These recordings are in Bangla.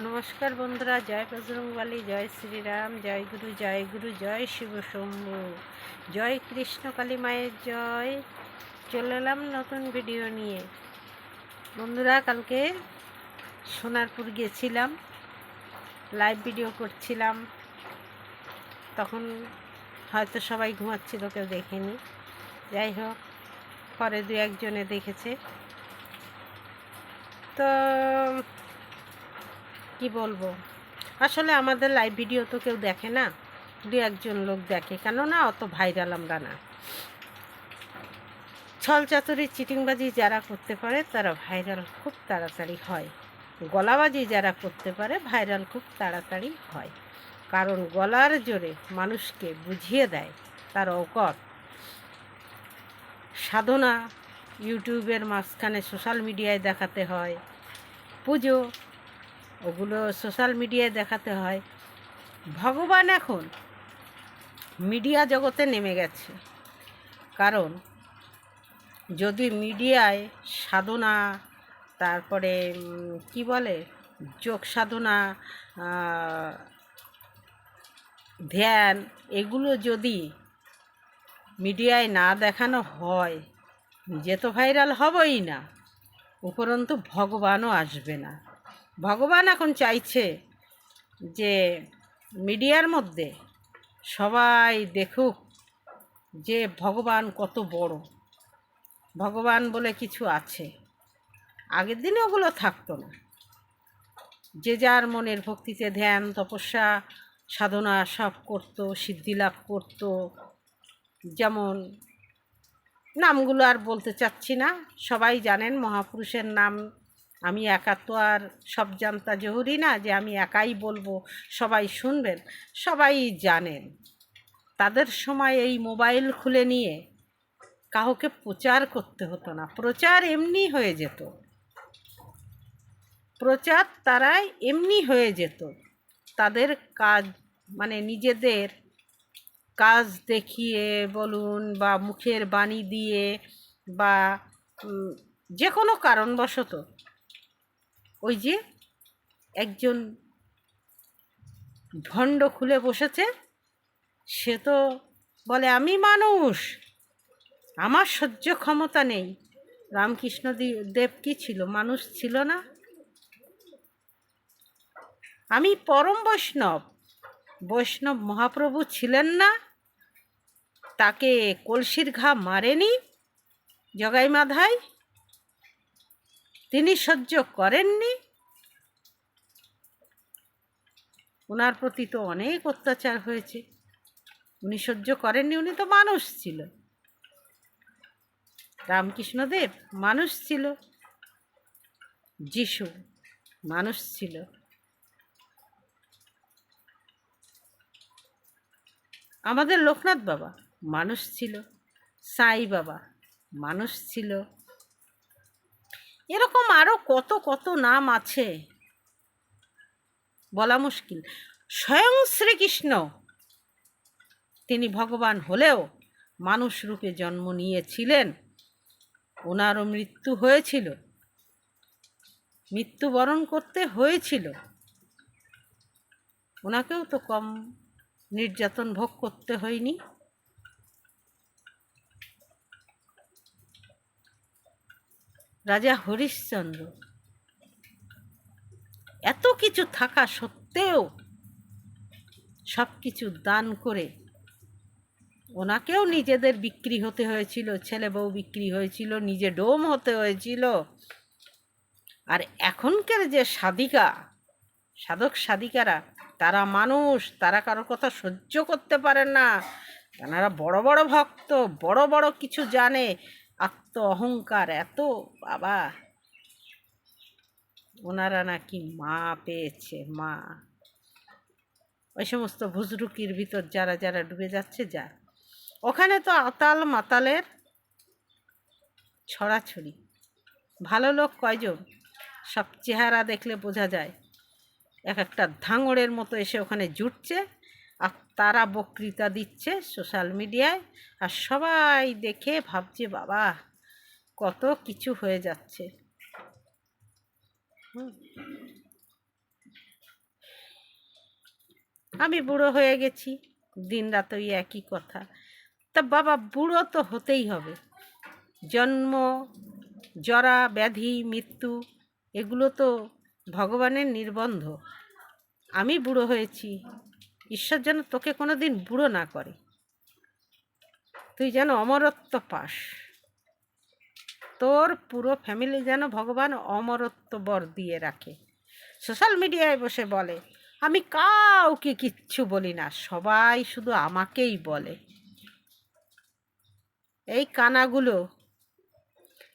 নমস্কার বন্ধুরা, জয় বজরংবালী, জয় শ্রীরাম, জয় গুরু জয় গুরু, জয় শিব শম্ভু, জয় কৃষ্ণ কালী মায়ের জয়। চলে এলাম নতুন ভিডিও নিয়ে। বন্ধুরা, কালকে সোনারপুর গেছিলাম লাইভ ভিডিও করছিলাম। তখন হয়তো সবাই ঘুমাচ্ছিল, কেউ দেখেনি। যাই হোক, পরে দু একজনে দেখেছে। তো কি বলব? আসলে আমাদের লাইভ ভিডিও তো কেউ দেখে না। দু একজন লোক দেখে। কেননা, অত ভাইরাল আমরা না। ছল চাতুরি, চিটিংবাজি যারা করতে পারে, তারা ভাইরাল খুব তাড়াতাড়ি হয়। গলাবাজি যারা করতে পারে ভাইরাল খুব তাড়াতাড়ি হয়। কারণ গলার জোরে মানুষকে বুঝিয়ে দেয় তার অকট সাধনা ইউটিউবের মাঝখানে সোশ্যাল মিডিয়ায় দেখাতে হয়। পুজো ওগুলো সোশ্যাল মিডিয়ায় দেখাতে হয়। ভগবান এখন মিডিয়া জগতে নেমে গেছে। কারণ যদি মিডিয়ায় সাধনা, তারপরে কি বলে? যোগ সাধনা ধ্যান, এগুলো যদি মিডিয়ায় না দেখানো হয়, নিজে তো ভাইরাল হবই না। উপরন্তু ভগবানও আসবে না। ভগবান এখন চাইছে যে মিডিয়ার মধ্যে সবাই দেখুক যে ভগবান কত বড়। ভগবান বলে কিছু আছে। আগের দিনে ওগুলো থাকতো না। যে যার মনের ভক্তিতে ধ্যান, তপস্যা, সাধনা সব করতো, সিদ্ধি লাভ করতো। যেমন নামগুলো আর বলতে চাচ্ছি না। সবাই জানেন মহাপুরুষের নাম আমি একা তো আর সব জানতা জহুরি না যে আমি একাই বলব, সবাই শুনবেন, সবাই জানেন। তাদের সময় এই মোবাইল খুলে নিয়ে কাউকে প্রচার করতে হতো না, প্রচার এমনি হয়ে যেত। প্রচার তারাই এমনি হয়ে যেত। তাদের কাজ মানে নিজেদের কাজ দেখিয়ে বলুন বা মুখের বাণী দিয়ে বা যে কোনো কারণবশত ওই যে একজন ভণ্ড খুলে বসেছে, সে তো বলে, আমি মানুষ, আমার সহ্য ক্ষমতা নেই। রামকৃষ্ণ দেব কি ছিল? মানুষ ছিল না। আমি পরম বৈষ্ণব বৈষ্ণব মহাপ্রভু ছিলেন না, তাকে কলসির ঘা মারেনি জগাই মাধাই তিনি সহ্য করেননি। ওনার প্রতি তো অনেক অত্যাচার হয়েছে। উনি সহ্য করেননি, উনি তো মানুষ ছিল। রামকৃষ্ণদেব মানুষ ছিল। যিশু মানুষ ছিল। আমাদের লোকনাথ বাবা মানুষ ছিল। সাই বাবা মানুষ ছিল। এরকম আরও কত কত নাম আছে? বলা মুশকিল। স্বয়ং শ্রীকৃষ্ণ, তিনি ভগবান হলেও মানুষ রূপে জন্ম নিয়েছিলেন। ওনারও মৃত্যু হয়েছিল। মৃত্যুবরণ করতে হয়েছিল। ওনাকেও তো কম নির্যাতন ভোগ করতে হয়নি। রাজা হরিশ্চন্দ্র। এত কিছু থাকা সত্ত্বেও সব কিছু দান করে ওনাকেও নিজেদের বিক্রি হতে হয়েছিল, ছেলে বউ বিক্রি হয়েছিল, নিজে ডোম হতে হয়েছিল। আর এখনকার যে সাধিকা, সাধক সাধিকারা, তারা মানুষ, তারা কারও কথা সহ্য করতে পারেন না। তারা বড় বড় ভক্ত, বড় বড় কিছু জানে। আত্ম অহংকার, এত বাবা। ওনারা নাকি মা পেয়েছে, মা। ওই সমস্ত ভুজরুকির ভিতর যারা যারা ডুবে যাচ্ছে, যা। ওখানে তো আতাল মাতালের ছড়াছড়ি। ভালো লোক কয়জন? সব চেহারা দেখলে বোঝা যায়। এক একটা ধাঙড়ের মতো এসে ওখানে জুটছে আর তারা বক্তৃতা দিচ্ছে সোশ্যাল মিডিয়ায় আর সবাই দেখে ভাবছে, বাবা। কত কিছু হয়ে যাচ্ছে। আমি বুড়ো হয়ে গেছি, দিন রাত ওই একই কথা। তা বাবা, বুড়ো তো হতেই হবে। জন্ম, জরা, ব্যাধি, মৃত্যু, এগুলো তো ভগবানের নির্বন্ধ। আমি বুড়ো হয়েছি, ঈশ্বর যেন তোকে কোনো দিন বুড়ো না করে। তুই যেন অমরত্ব পাস। তোর পুরো ফ্যামিলি যেন ভগবান অমরত্ব বর দিয়ে রাখে। সোশ্যাল মিডিয়ায় বসে বলে, আমি কাউকে কিচ্ছু বলি না, সবাই শুধু আমাকেই বলে। এই কানাগুলো,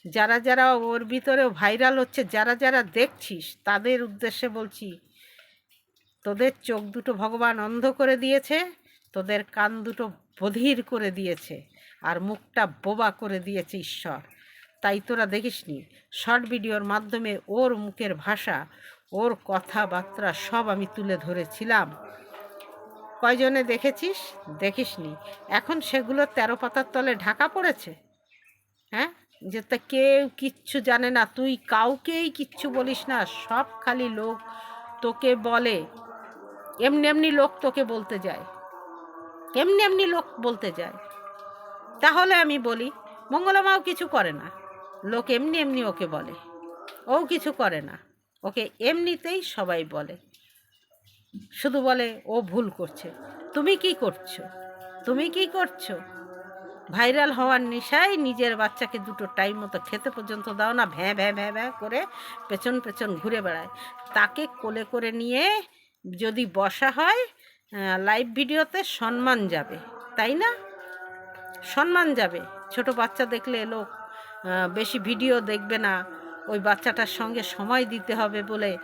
যারা যারা ওর ভিতরে ভাইরাল হচ্ছে, যারা যারা দেখছিস, তাদের উদ্দেশ্যে বলছি, তোদের চোখ দুটো ভগবান অন্ধ করে দিয়েছে, তোদের কান দুটো বধির করে দিয়েছে, আর মুখটা বোবা করে দিয়েছে ঈশ্বর। তাই তোরা দেখিসনি শর্ট ভিডিওর মাধ্যমে ওর মুখের ভাষা, ওর কথাবার্তা সব আমি তুলে ধরেছিলাম। কয়জনে দেখেছিস? দেখিসনি এখন সেগুলো তেরো পাতার তলে ঢাকা পড়েছে? হ্যাঁ? যে তা কেউ কিচ্ছু জানে না, তুই কাউকেই কিচ্ছু বলিস না, সব খালি লোক তোকে বলে। এমনি এমনি লোক তোকে বলতে যায়। এমনি এমনি লোক বলতে যায়। তাহলে আমি বলি, মঙ্গলমাও কিছু করে না। লোক এমনি এমনি ওকে বলে। ও কিছু করে না। ওকে এমনিতেই সবাই বলে। শুধু বলে, ও ভুল করছে। তুমি কি করছ? তুমি কি করছ? ভাইরাল হওয়ার নেশায় নিজের বাচ্চাকে দুটো টাইম মতো খেতে পর্যন্ত দাও না। ভ্যাঁ ভ্যাঁ ভ্যাঁ ভ্যাঁ করে পেছন পেছন ঘুরে বেড়ায়। তাকে কোলে করে নিয়ে যদি বসা হয় লাইভ ভিডিওতে সম্মান যাবে। তাই না? সম্মান যাবে। ছোট বাচ্চা দেখলে লোক বেশি ভিডিও দেখবে না। ওই বাচ্চাটার সঙ্গে সময় দিতে হবে বলে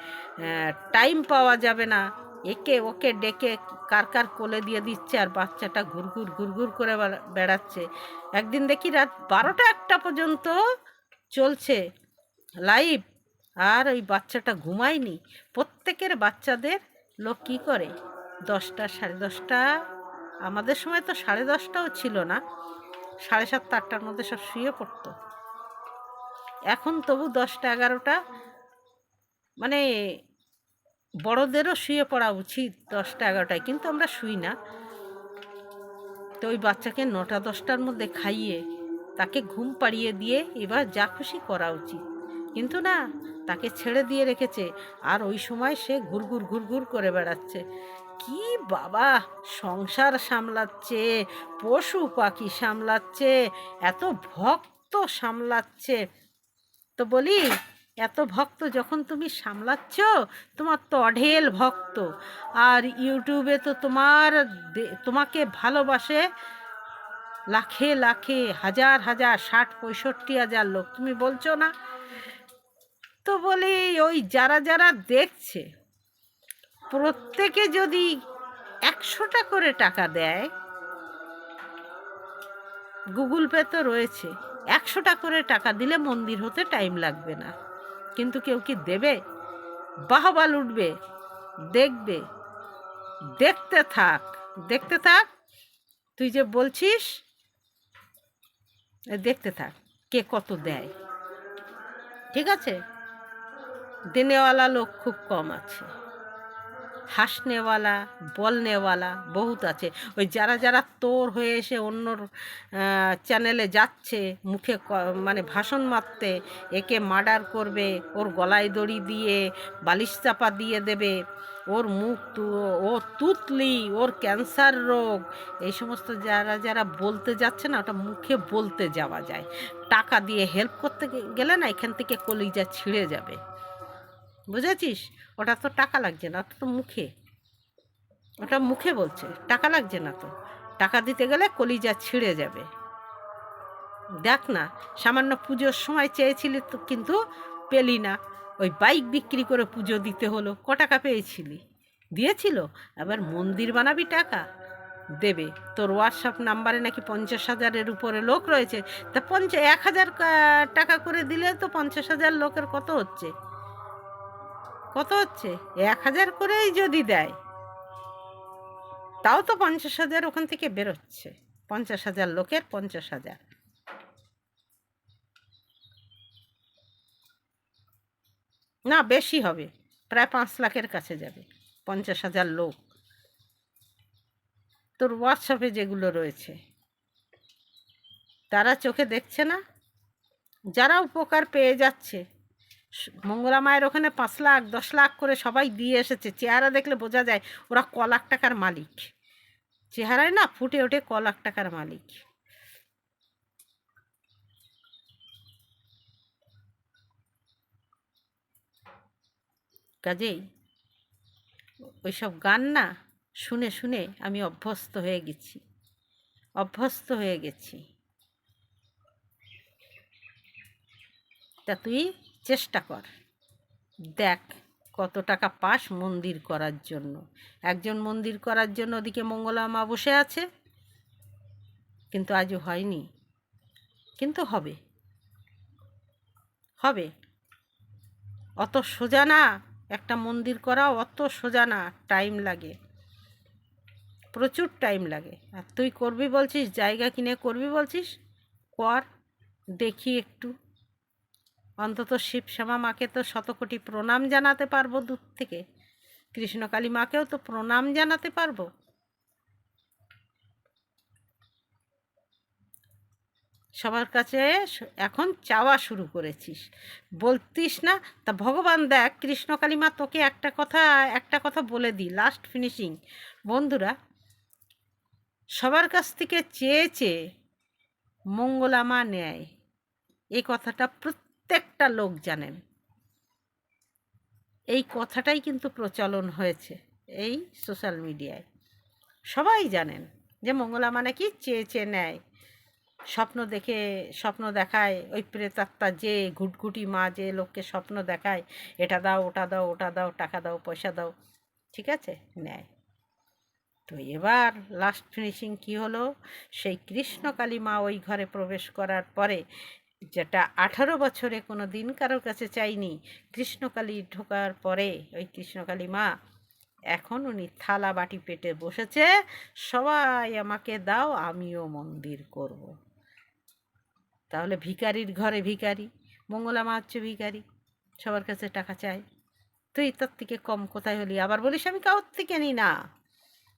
টাইম পাওয়া যাবে না। একে ওকে ডেকে কার কার কোলে দিয়ে দিচ্ছে আর বাচ্চাটা ঘুরঘুর ঘুরঘুর করে বেড়া- বেড়াচ্ছে। একদিন দেখি রাত বারোটা একটা পর্যন্ত চলছে লাইভ আর ওই বাচ্চাটা ঘুমায়নি। প্রত্যেকের বাচ্চাদের লোক কী করে? দশটা, সাড়ে দশটা, আমাদের সময় তো সাড়ে দশটাও ছিল না। সাড়ে সাতটা, আটটার মধ্যে সব শুয়ে পড়তো। এখন তবু দশটা, এগারোটা মানে বড়দেরও শুয়ে পড়া উচিত দশটা, এগারোটায়, কিন্তু আমরা শুই না। তো ওই বাচ্চাকে নটা, দশটার মধ্যে খাইয়ে তাকে ঘুম পাড়িয়ে দিয়ে এবার যা খুশি করা উচিত। কিন্তু না, তাকে ছেড়ে দিয়ে রেখেছে, আর ওই সময় সে ঘুরঘুর ঘুরঘুর করে বেড়াচ্ছে। কি বাবা! সংসার সামলাচ্ছে, পশু পাখি সামলাচ্ছে, এত ভক্ত সামলাচ্ছে। তো বলি, এত ভক্ত যখন তুমি সামলাচ্ছ, তোমার তো অঢেল ভক্ত। আর ইউটিউবে তো তোমার তোমাকে ভালোবাসে লাখে লাখে, হাজার হাজার, ষাট, পঁয়ষট্টি হাজার লোক, তুমি বলছো না? তো বলি, ওই যারা যারা দেখছে, প্রত্যেকে যদি একশোটা করে টাকা দেয়, গুগল পে তো রয়েছে। একশোটা করে টাকা দিলে মন্দির হতে টাইম লাগবে না। কিন্তু কেউ কি দেবে? বাহবাল উঠবে দেখবে, দেখতে থাক দেখতে থাক। তুই যে বলছিস দেখতে থাক, কে কত দেয়। ঠিক আছে? দেনেওয়ালা লোক খুব কম আছে। হাসনেওয়ালা, বলনেওয়ালা বহুত আছে। ওই যারা যারা তোর হয়ে এসে অন্যর চ্যানেলে যাচ্ছে, মুখে মানে ভাষণ মারতে, একে মার্ডার করবে, ওর গলায় দড়ি দিয়ে, বালিশ চাপা দিয়ে দেবে, ওর মুখ ও তুতলি, ওর ক্যান্সার রোগ, এই সমস্ত যারা যারা বলতে যাচ্ছে না, ওটা মুখে বলতে যাওয়া যায়। টাকা দিয়ে হেল্প করতে গেলে না এখান থেকে কলিজা ছিঁড়ে যাবে। বুঝেছিস? ওটা তো টাকা লাগছে না তো মুখে। ওটা মুখে বলছে, টাকা লাগছে না তো। টাকা দিতে গেলে কলিজা ছিঁড়ে যাবে। দেখ না, সামান্য পুজোর সময় চেয়েছিলি তো কিন্তু পেলি না। ওই বাইক বিক্রি করে পুজো দিতে হলো, ক টাকা পেয়েছিলি? দিয়েছিল? এবার মন্দির বানাবি টাকা? দেবে। তোর হোয়াটসঅ্যাপ নাম্বারে নাকি পঞ্চাশ হাজারের উপরে লোক রয়েছে। তা পঞ্চাশ এক হাজার টাকা করে দিলে তো পঞ্চাশ হাজার লোকের কত হচ্ছে? কত হচ্ছে? এক হাজার করেই যদি দেয়। তাও তো পঞ্চাশ হাজার ওখান থেকে বেরোচ্ছে। পঞ্চাশ হাজার লোকের পঞ্চাশ হাজার। না, বেশি হবে। প্রায় পাঁচ লাখের কাছে যাবে। পঞ্চাশ হাজার লোক। তোর হোয়াটসঅ্যাপে যেগুলো রয়েছে। তারা চোখে দেখছে না? যারা উপকার পেয়ে যাচ্ছে মঙ্গলা মায়ের ওখানে পাঁচ লাখ, দশ লাখ করে সবাই দিয়ে এসেছে। চেহারা দেখলে বোঝা যায় ওরা ক লাখ টাকার মালিক। চেহারায় না ফুটে ওঠে ক লাখ টাকার মালিক। কাজেই ওইসব গান না শুনে শুনে আমি অভ্যস্ত হয়ে গেছি। অভ্যস্ত হয়ে গেছি। তা তুই? চেষ্টা কর। দেখ কত টাকা পাস মন্দির করার জন্য। একজন মন্দির করার জন্য ওদিকে মঙ্গলা মা বসে আছে। কিন্তু আজও হয়নি। কিন্তু হবে। হবে। অত সোজা না। একটা মন্দির করা অত সোজা না। টাইম লাগে। প্রচুর টাইম লাগে। আর তুই করবি বলছিস? জায়গা কিনে করবি বলছিস? কর। দেখি একটু। অন্তত শিব শ্যামা মাকে তো শতকোটি প্রণাম জানাতে পারব দূর থেকে। কৃষ্ণকালী মাকেও তো প্রণাম জানাতে পারব। সবার কাছে এখন চাওয়া শুরু করেছিস। বলতিস না? তা ভগবান দেখ, কৃষ্ণকালী মা তোকে একটা কথা একটা কথা বলে দিই লাস্ট ফিনিশিং বন্ধুরা, সবার কাছ থেকে চেয়ে চেয়ে মঙ্গলামা নেয়। এই কথাটা প্রত্যেকটা লোক জানেন। এই কথাটাই কিন্তু প্রচলন হয়েছে এই সোশ্যাল মিডিয়ায়। সবাই জানেন যে মঙ্গলা মানে নাকি চেয়ে চেয়ে নেয় স্বপ্ন দেখে, স্বপ্ন দেখায় ওই প্রেতাত্মা যে ঘুটঘুটি মা যে লোককে স্বপ্ন দেখায়, এটা দাও, ওটা দাও ওটা দাও, টাকা দাও, পয়সা দাও, ঠিক আছে? নেয় তো এবার লাস্ট ফিনিশিং কি হলো? সেই কৃষ্ণকালী মা ওই ঘরে প্রবেশ করার পরে যেটা আঠারো বছরে কোনো দিন কারোর কাছে চাইনি। কৃষ্ণকালী ঢোকার পরে ওই কৃষ্ণকালী মা, এখন উনি থালা বাটি পেটে বসেছে, সবাই আমাকে দাও, আমিও মন্দির করব। তাহলে ভিখারির ঘরে ভিখারি, মঙ্গলা মা হচ্ছে ভিখারি, সবার কাছে টাকা চাই। তুই তার থেকে কম কোথায় হলি? আবার বলিস, আমি কারোর থেকে নিই না।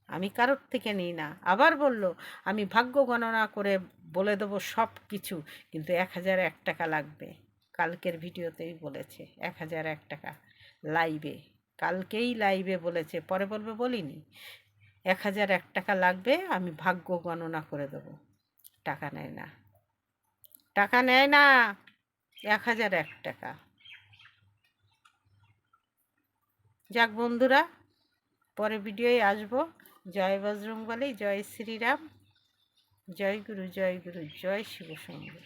আমি কারোর থেকে নিই না। আবার বলল, আমি ভাগ্য গণনা করে বলে দেবো সব কিছু কিন্তু এক হাজার এক টাকা লাগবে। কালকের ভিডিওতেই বলেছে, এক হাজার এক টাকা লাইভে কালকেই লাইভে বলেছে, পরে বলবে বলিনি। এক হাজার এক টাকা লাগবে, আমি ভাগ্য গণনা করে দেবো। টাকা নেয় না। টাকা নেয় না, এক হাজার এক টাকা। যাক বন্ধুরা, পরে ভিডিওয় আসব। জয় বজরং বলি জয় শ্রীরাম। জয় গুরু জয় গুরু জয় শিব শম্ভু